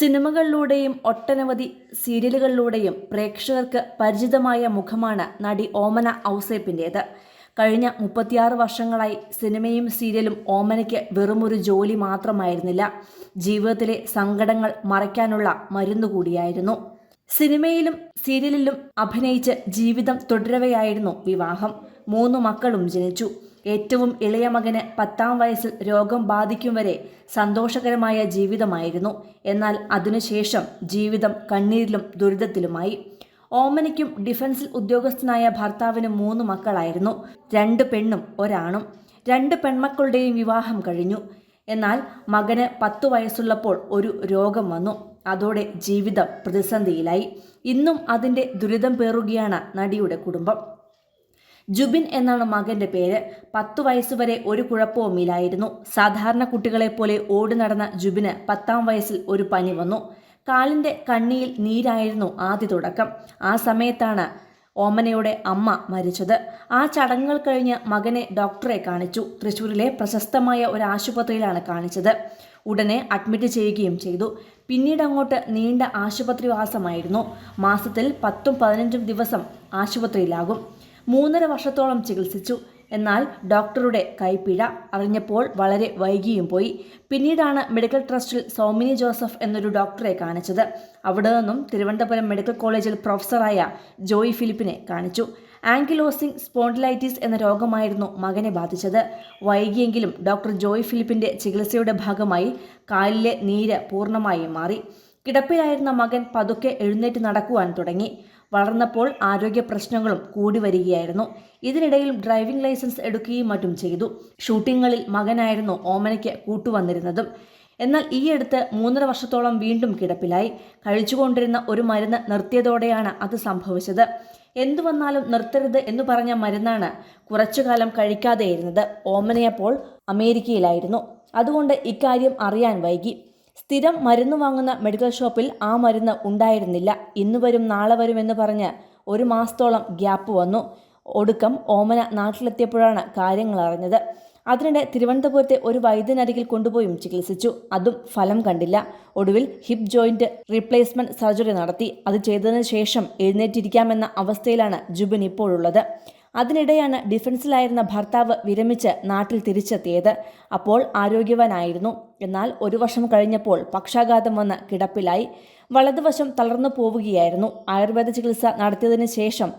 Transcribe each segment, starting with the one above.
സിനിമകളിലൂടെയും ഒട്ടനവധി സീരിയലുകളിലൂടെയും പ്രേക്ഷകർക്ക് പരിചിതമായ മുഖമാണ് നടി ഓമന ഔസേപ്പിന്റേത് കഴിഞ്ഞ മുപ്പത്തിയാറ് വർഷങ്ങളായി സിനിമയും സീരിയലും ഓമനയ്ക്ക് വെറുമൊരു ജോലി മാത്രമായിരുന്നില്ല. ജീവിതത്തിലെ സങ്കടങ്ങൾ മറയ്ക്കാനുള്ള മരുന്നുകൂടിയായിരുന്നു സിനിമയിലും സീരിയലിലും അഭിനയിച്ച് ജീവിതം തുടരവെയായിരുന്നു വിവാഹം. മൂന്ന് മക്കളും ജനിച്ചു. ഏറ്റവും ഇളയ മകന് പത്താം വയസ്സിൽ രോഗം ബാധിക്കും വരെ സന്തോഷകരമായ ജീവിതമായിരുന്നു. എന്നാൽ അതിനുശേഷം ജീവിതം കണ്ണീരിലും ദുരിതത്തിലുമായി. ഓമനയ്ക്കും ഡിഫൻസിൽ ഉദ്യോഗസ്ഥനായ ഭർത്താവിന് മൂന്ന് മക്കളായിരുന്നു. രണ്ട് പെണ്ണും ഒരാണും. രണ്ട് പെൺമക്കളുടെയും വിവാഹം കഴിഞ്ഞു. എന്നാൽ മകന് പത്തു വയസ്സുള്ളപ്പോൾ ഒരു രോഗം വന്നു. അതോടെ ജീവിതം പ്രതിസന്ധിയിലായി. ഇന്നും അതിന്റെ ദുരിതം പേറുകയാണ് നടിയുടെ കുടുംബം. ജുബിൻ എന്നാണ് മകന്റെ പേര്. പത്തു വയസ്സുവരെ ഒരു കുഴപ്പവുമില്ലായിരുന്നു. സാധാരണ കുട്ടികളെ പോലെ ഓടി നടന്ന ജുബിന് പത്താം വയസ്സിൽ ഒരു പനി വന്നു. കാലിന്റെ കണ്ണിയിൽ നീരായിരുന്നു ആദ്യ തുടക്കം. ആ സമയത്താണ് ഓമനയുടെ അമ്മ മരിച്ചത്. ആ ചടങ്ങുകൾ കഴിഞ്ഞ് മകനെ ഡോക്ടറെ കാണിച്ചു. തൃശൂരിലെ പ്രശസ്തമായ ഒരു ആശുപത്രിയിലാണ് കാണിച്ചത്. ഉടനെ അഡ്മിറ്റ് ചെയ്യുകയും ചെയ്തു. പിന്നീട് അങ്ങോട്ട് നീണ്ട ആശുപത്രിവാസമായിരുന്നു മാസത്തിൽ പത്തും പതിനഞ്ചും ദിവസം ആശുപത്രിയിലാകും. മൂന്നര വർഷത്തോളം ചികിത്സിച്ചു. എന്നാൽ ഡോക്ടറുടെ കൈപ്പിഴ അറിഞ്ഞപ്പോൾ വളരെ വൈകിയും പോയി. പിന്നീടാണ് മെഡിക്കൽ ട്രസ്റ്റിൽ സൗമിനി ജോസഫ് എന്നൊരു ഡോക്ടറെ കാണിച്ചത്. അവിടെ നിന്നും തിരുവനന്തപുരം മെഡിക്കൽ കോളേജിൽ പ്രൊഫസറായ ജോയി ഫിലിപ്പിനെ കാണിച്ചു. ആങ്കിലോസിംഗ് സ്പോണ്ടിലൈറ്റിസ് എന്ന രോഗമായിരുന്നു മകനെ ബാധിച്ചത്. വൈകിയെങ്കിലും ഡോക്ടർ ജോയി ഫിലിപ്പിന്റെ ചികിത്സയുടെ ഭാഗമായി കാലിലെ നീര് പൂർണമായും മാറി. കിടപ്പിലായിരുന്ന മകൻ പതുക്കെ എഴുന്നേറ്റ് നടക്കുവാൻ തുടങ്ങി. വളർന്നപ്പോൾ ആരോഗ്യ പ്രശ്നങ്ങളും കൂടി വരികയായിരുന്നു. ഇതിനിടയിൽ ഡ്രൈവിംഗ് ലൈസൻസ് എടുക്കുകയും മറ്റും ചെയ്തു. ഷൂട്ടിങ്ങുകളിൽ മകനായിരുന്നു ഓമനയ്ക്ക് കൂട്ടുവന്നിരുന്നതും. എന്നാൽ ഈയടുത്ത് മൂന്നര വർഷത്തോളം വീണ്ടും കിടപ്പിലായി. കഴിച്ചുകൊണ്ടിരുന്ന ഒരു മരുന്ന് നിർത്തിയതോടെയാണ് അത് സംഭവിച്ചത്. എന്തു വന്നാലും നിർത്തരുത് എന്ന് പറഞ്ഞ മരുന്നാണ് കുറച്ചുകാലം കഴിക്കാതെയിരുന്നത്. ഓമനയപ്പോൾ അമേരിക്കയിലായിരുന്നു. അതുകൊണ്ട് ഇക്കാര്യം അറിയാൻ വൈകി. സ്ഥിരം മരുന്ന് വാങ്ങുന്ന മെഡിക്കൽ ഷോപ്പിൽ ആ മരുന്ന് ഉണ്ടായിരുന്നില്ല. ഇന്ന് വരും നാളെ വരും എന്ന് പറഞ്ഞ് ഒരു മാസത്തോളം ഗ്യാപ്പ് വന്നു. ഒടുക്കം ഓമന നാട്ടിലെത്തിയപ്പോഴാണ് കാര്യങ്ങൾ അറിഞ്ഞത്. അതിനിടെ തിരുവനന്തപുരത്തെ ഒരു വൈദ്യനരികിൽ കൊണ്ടുപോയും ചികിത്സിച്ചു. അതും ഫലം കണ്ടില്ല. ഒടുവിൽ ഹിപ്പ് ജോയിന്റ് റീപ്ലേസ്മെന്റ് സർജറി നടത്തി. അത് ചെയ്തതിനു ശേഷം എഴുന്നേറ്റിരിക്കാമെന്ന അവസ്ഥയിലാണ് ജുബിൻ ഇപ്പോഴുള്ളത്. അതിനിടെയാണ് ഡിഫൻസിലായിരുന്ന ഭർത്താവ് വിരമിച്ച് നാട്ടിൽ തിരിച്ചെത്തിയത്. അപ്പോൾ ആരോഗ്യവാനായിരുന്നു. എന്നാൽ ഒരു വർഷം കഴിഞ്ഞപ്പോൾ പക്ഷാഘാതം വന്ന് കിടപ്പിലായി. വലതുവശം തളർന്നു പോവുകയായിരുന്നു. ആയുർവേദ ചികിത്സ നടത്തിയതിനു ശേഷം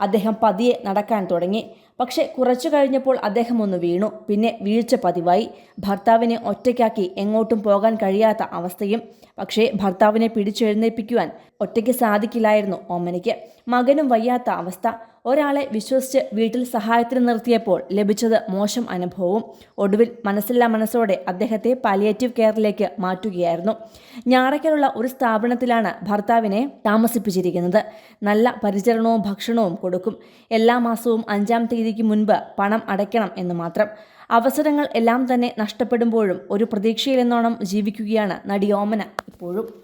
അദ്ദേഹം പതിയെ നടക്കാൻ തുടങ്ങി. പക്ഷേ കുറച്ചു കഴിഞ്ഞപ്പോൾ അദ്ദേഹം ഒന്ന് വീണു. പിന്നെ വീഴ്ച പതിവായി. ഭർത്താവിനെ ഒറ്റയ്ക്കാക്കി എങ്ങോട്ടും പോകാൻ കഴിയാത്ത അവസ്ഥയും പക്ഷേ ഭർത്താവിനെ പിടിച്ചെഴുന്നേൽപ്പിക്കുവാൻ ഒറ്റയ്ക്ക് സാധിക്കില്ലായിരുന്നു ഓമനയ്ക്ക്. മകനും വയ്യാത്ത അവസ്ഥ. ഒരാളെ വിശ്വസിച്ച് വീട്ടിൽ സഹായത്തിന് നിർത്തിയപ്പോൾ ലഭിച്ചത് മോശം അനുഭവവും. ഒടുവിൽ മനസ്സില്ലാ മനസ്സോടെ അദ്ദേഹത്തെ പാലിയേറ്റീവ് കെയറിലേക്ക് മാറ്റുകയായിരുന്നു. ഞാറയ്ക്കലുള്ള ഒരു സ്ഥാപനത്തിലാണ് ഭർത്താവിനെ താമസിപ്പിച്ചിരിക്കുന്നത്. നല്ല പരിചരണവും ഭക്ഷണവും കൊടുക്കും. എല്ലാ മാസവും അഞ്ചാം തീയതിക്ക് മുൻപ് പണം അടയ്ക്കണം എന്ന് മാത്രം. അവസരങ്ങൾ എല്ലാം തന്നെ നഷ്ടപ്പെടുമ്പോഴും ഒരു പ്രതീക്ഷയിലെന്നോണം ജീവിക്കുകയാണ് നടിയോമന ഇപ്പോഴും.